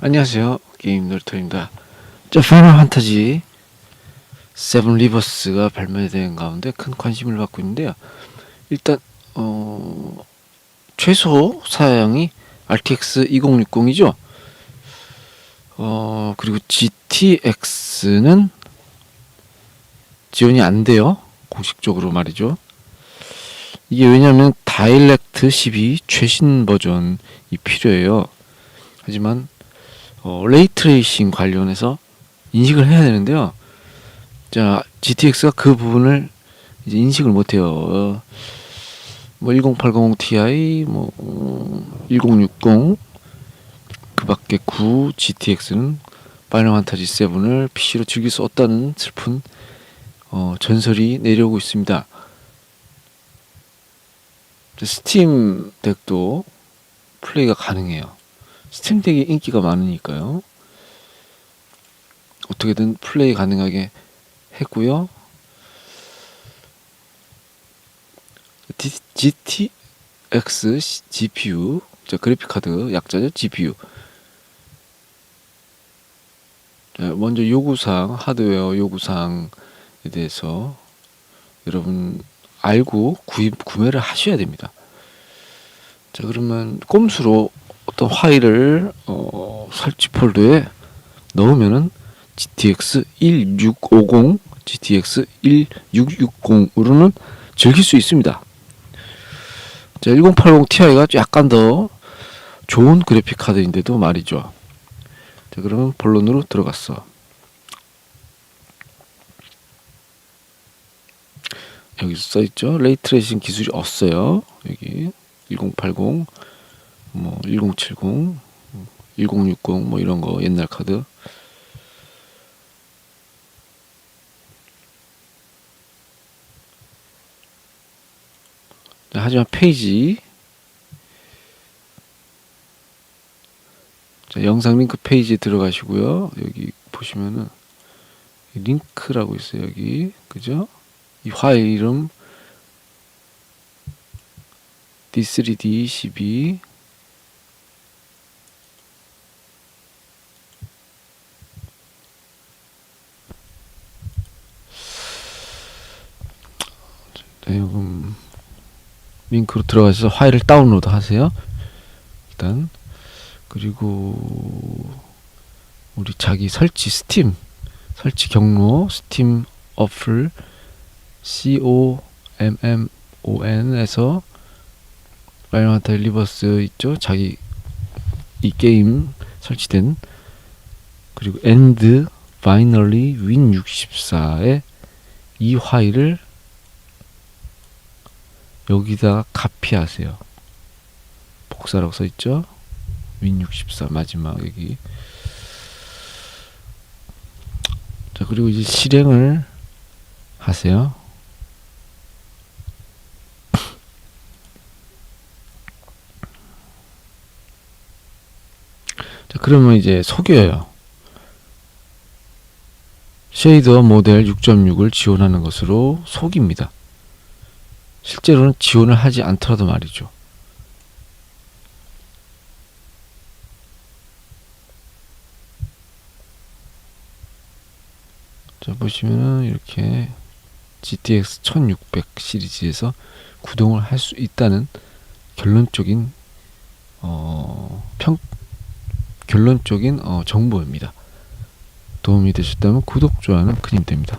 안녕하세요. 게임 놀토입니다. 자, 파이널 판타지 7 리버스가 발매된 가운데 큰 관심을 받고 있는데요. 일단 어 최소 사양이 RTX 2060이죠. 어 그리고 GTX는 지원이 안 돼요. 공식적으로 말이죠. 이게 왜냐면 다이렉트 12 최신 버전이 필요해요. 하지만 어, 레이트레이싱 관련해서 인식을 해야 되는데요. 자, GTX가 그 부분을 이제 인식을 못해요. 어, 뭐1080 Ti, 뭐 어, 1060, 그 밖에 9 GTX는 파이널 판타지 7을 PC로 즐길 수 없다는 슬픈 어, 전설이 내려오고 있습니다. 스팀 덱도 플레이가 가능해요. 스팀 덱이 인기가 많으니까요. 어떻게든 플레이 가능하게 했고요. GTX GPU, 자, 그래픽 카드 약자죠, GPU. 자, 먼저 요구사항, 하드웨어 요구사항에 대해서 여러분 알고 구입 구매를 하셔야 됩니다. 자, 그러면 꼼수로 어떤 파일을 어, 설치 폴더에 넣으면은 GTX 1650, GTX 1660으로는 즐길 수 있습니다. 자, 1080 Ti가 약간 더 좋은 그래픽 카드인데도 말이죠. 자, 그러면 본론으로 들어갔어. 여기서 써 있죠. 레이트레이싱 기술이 없어요. 여기 1080, 뭐 1070, 1060 뭐 이런 거 옛날 카드. 자, 하지만 페이지 자, 영상 링크 페이지에 들어가시고요. 여기 보시면은 링크라고 있어요. 여기 그죠? 이 파일 이름 D3D12 요금 링크로 들어가셔서 파일을 다운로드 하세요. 일단 그리고 우리 자기 설치 스팀 설치 경로 스팀 어플 C O M M O N에서 파이널 리버스 있죠? 자기 이 게임 설치된 그리고 엔드 바이너리 윈 64의 이 파일을 여기다가 카피하세요. 복사라고 써 있죠? 윈64 마지막 여기. 자 그리고 이제 실행을 하세요. 자 그러면 이제 속여요. 쉐이더 모델 6.6을 지원하는 것으로 속입니다. 실제로는 지원을 하지 않더라도 말이죠. 자 보시면은 이렇게 GTX 1600 시리즈에서 구동을 할 수 있다는 결론적인 어, 평 결론적인 어, 정보입니다. 도움이 되셨다면 구독, 좋아요는 큰 힘이 됩니다.